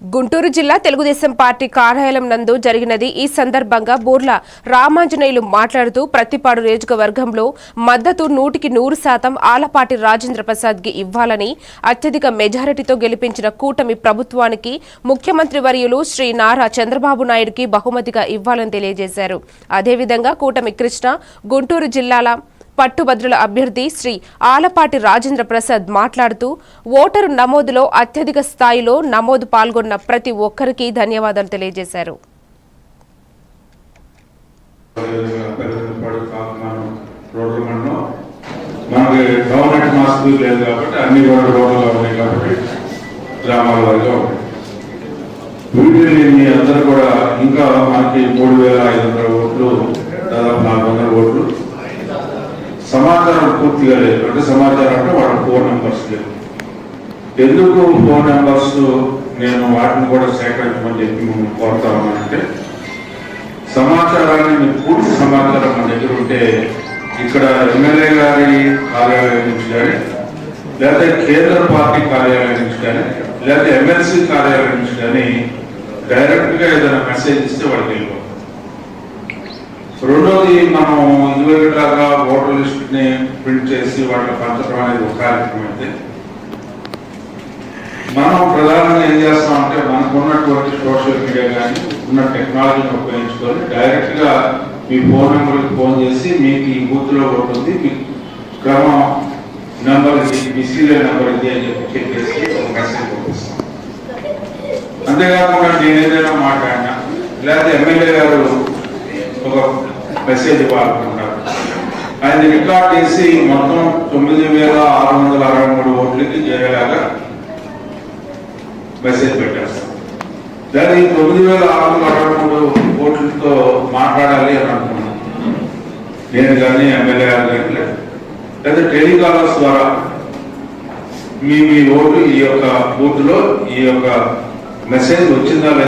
గుంటూరు జిల్లా తెలుగుదేశం పార్టీ కార్యాలయం నందు జరిగినది ఈ సందర్భంగా బూర్ల రామాంజనేయులు మాట్లాడుతూ ప్రతిపాడు నియోజకవర్గంలో మద్దతు నూటికి నూరు శాతం ఆలపాటి రాజేంద్ర ప్రసాద్కి ఇవ్వాలని అత్యధిక మెజారిటీతో గెలిపించిన కూటమి ప్రభుత్వానికి ముఖ్యమంత్రి వర్యులు శ్రీ నారా చంద్రబాబు నాయుడుకి బహుమతిగా ఇవ్వాలని తెలియజేశారు. అదేవిధంగా కూటమి కృష్ణ గుంటూరు జిల్లాల పట్టుభద్రుల అభ్యర్థి శ్రీ ఆలపాటి రాజేంద్ర ప్రసాద్ మాట్లాడుతూ ఓటరు నమోదులో అత్యధిక స్థాయిలో నమోదు పాల్గొన్న ప్రతి ఒక్కరికి ధన్యవాదాలు తెలియజేశారు. మనకి గవర్నమెంట్ లేదు కాబట్టి అన్ని కూడా రోడ్లలో ఉన్నాయి కాబట్టి గ్రామాల వరకు వీటిని మీ అందరూ కూడా ఇంకా మనకి మూడు వేల ఐదు వందల ఓట్లు దాదాపు నాలుగు వందల ఓట్లు సమాచారం పూర్తిగా లేదు. అంటే సమాచారం అంటే వాళ్ళ ఫోన్ నెంబర్స్ లేవు. ఎందుకు ఫోన్ నెంబర్స్ నేను వాటిని కూడా సేకరించమని చెప్పి మేము కోరుతా అంటే సమాచారాన్ని పూర్తి సమాచారం మన దగ్గర ఉంటే ఇక్కడ ఎమ్మెల్యే గారి కార్యాలయం నుంచి కానీ లేకపోతే కేంద్ర పార్టీ కార్యాలయం నుంచి కానీ లేదా ఎమ్మెల్సీ కార్యాలయం నుంచి కానీ డైరెక్ట్గా ఏదైనా మెసేజ్ ఇస్తే వాళ్ళకి వెళ్ళిపోతాం రెండోది మనం ఇదివరకులాగా ఓటర్ లిస్ట్ని ప్రింట్ చేసి వాటిని పంచడం అనేది ఒక కార్యక్రమం అయితే. మనం ప్రధానంగా ఏం చేస్తామంటే మనకు ఉన్నటువంటి సోషల్ మీడియా కానీ ఉన్న టెక్నాలజీని ఉపయోగించుకొని డైరెక్ట్గా మీ ఫోన్ నెంబర్కి ఫోన్ చేసి మీకు ఈ బూత్లో ఉంటుంది మీ క్రమం నెంబర్ ఇది మీ సీరియల్ నెంబర్ ఇది అని చెప్పి చెప్పేసి ఒక మెసేజ్ పంపిస్తాం. అంతేకాకుండా నేను ఏదైనా మాట్లాడినా లేకపోతే ఎమ్మెల్యే గారు ఒక మెసేజ్ ఇవ్వాలనుకుంటారు ఆయన రికార్డ్ చేసి మొత్తం తొమ్మిది వేల ఆరు వందల అరవై మూడు ఓట్లకి చేరేలాగా మెసేజ్ పెట్టారు దాని తొమ్మిది వేల ఆరు వందల అరవై మూడు ఓట్లతో మాట్లాడాలి అని అనుకున్నాను నేను కానీ ఎమ్మెల్యే గారు కానీ లేదా టెలికాలర్స్ ద్వారా మీ మీ ఓటు ఈ యొక్క బూత్లో ఈ యొక్క మెసేజ్ వచ్చిందా లేదా